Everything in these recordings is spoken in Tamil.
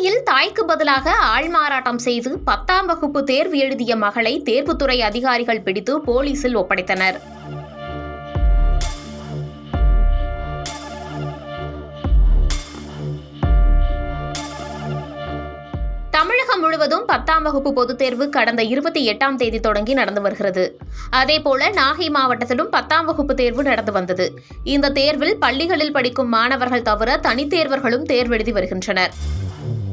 நாகையில் தாய்க்கு பதிலாக ஆள்மாறாட்டம் செய்து பத்தாம் வகுப்பு தேர்வு எழுதிய மகளை தேர்வுத்துறை அதிகாரிகள் பிடித்து போலீசில் ஒப்படைத்தனர். தமிழகம் முழுவதும் பத்தாம் வகுப்பு பொதுத் தேர்வு கடந்த இருபத்தி எட்டாம் தேதி தொடங்கி நடந்து வருகிறது. அதேபோல நாகை மாவட்டத்திலும் பத்தாம் வகுப்பு தேர்வு நடந்து வந்தது. இந்த தேர்வில் பள்ளிகளில் படிக்கும் மாணவர்கள் தவிர தனித்தேர்வர்களும் தேர்வெழுதி வருகின்றனர்.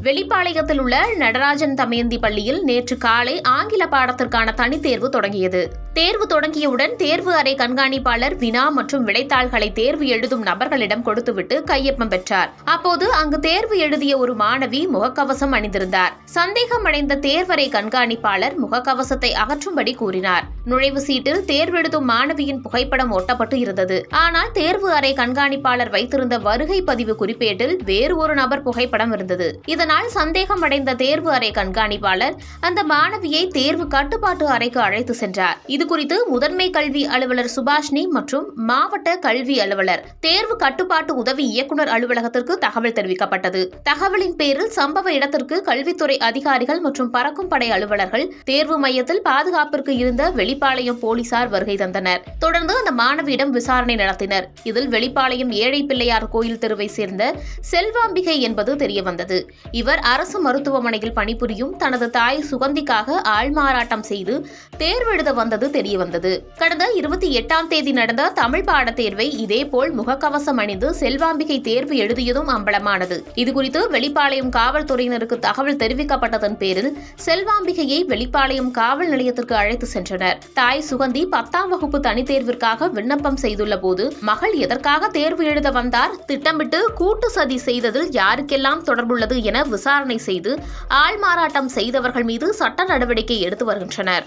வெளிப்பாளையத்தில் உள்ள நடராஜன் தமயந்தி பள்ளியில் நேற்று காலை ஆங்கில பாடத்திற்கான தனித்தேர்வு தொடங்கியது. தேர்வு தொடங்கியவுடன் தேர்வு அறை கண்காணிப்பாளர் வினா மற்றும் விடைத்தாள்களை தேர்வு எழுதும் நபர்களிடம் கொடுத்துவிட்டு கையொப்பம் பெற்றார். அப்போது அங்கு தேர்வு எழுதிய ஒரு மாணவி முகக்கவசம் அணிந்திருந்தார். சந்தேகம் அடைந்த தேர்வறை கண்காணிப்பாளர் முகக்கவசத்தை அகற்றும்படி கூறினார். நுழைவு சீட்டில் தேர்வெழுதும் மாணவியின் புகைப்படம் ஒட்டப்பட்டு இருந்தது. ஆனால் தேர்வு அறை கண்காணிப்பாளர் வைத்திருந்த வருகை பதிவு குறிப்பேட்டில் வேறு ஒரு நபர் புகைப்படம் இருந்தது. இதனால் சந்தேகம் அடைந்த தேர்வு அறை கண்காணிப்பாளர் அந்த மாணவியை தேர்வு கட்டுப்பாட்டு அறைக்கு அழைத்து சென்றார். இது குறித்து முதன்மை கல்வி அலுவலர் சுபாஷினி மற்றும் மாவட்ட கல்வி அலுவலர் தேர்வு கட்டுப்பாட்டு உதவி இயக்குனர் அலுவலகத்திற்கு தகவல் தெரிவிக்கப்பட்டது. தகவலின் பேரில் சம்பவ இடத்திற்கு கல்வித்துறை அதிகாரிகள் மற்றும் பறக்கும் படை அலுவலர்கள் தேர்வு மையத்தில் பாதுகாப்பிற்கு இருந்த வெளிப்பாளையம் போலீசார் வருகை தந்தனர். தொடர்ந்து அந்த மாணவியிடம் விசாரணை நடத்தினர். இதில் வெளிப்பாளையம் ஏழை பிள்ளையார் கோயில் தெருவை சேர்ந்த செல்வாம்பிகை என்பது தெரியவந்தது. இவர் அரசு மருத்துவமனையில் பணிபுரியும் தனது தாய் சுகந்திக்காக ஆள்மாறாட்டம் செய்து தேர்வெழுத வந்தது போலீசாருக்கு தெரிய வந்தது கடந்த இருபத்தி எட்டாம் தேதி நடந்த தமிழ் பாடத் தேர்வை இதேபோல் முகக்கவசம் அணிந்து செல்வாம்பிகை தேர்வு எழுதியதும் அம்பலமானது. இதுகுறித்து வெளிப்பாளையம் காவல்துறையினருக்கு தகவல் தெரிவிக்கப்பட்டதன் பேரில் செல்வாம்பிகையை வெளிப்பாளையம் காவல் நிலையத்திற்கு அழைத்து சென்றனர். தாய் சுகந்தி பத்தாம் வகுப்பு தனித்தேர்விற்காக விண்ணப்பம் செய்துள்ள போது மகள் எதற்காக தேர்வு எழுத வந்தார் திட்டமிட்டு கூட்டு சதி செய்ததில் யாருக்கெல்லாம் தொடர்புள்ளது என விசாரணை செய்து ஆள்மாறாட்டம் செய்தவர்கள் மீது சட்ட நடவடிக்கை எடுத்து வருகின்றனர்.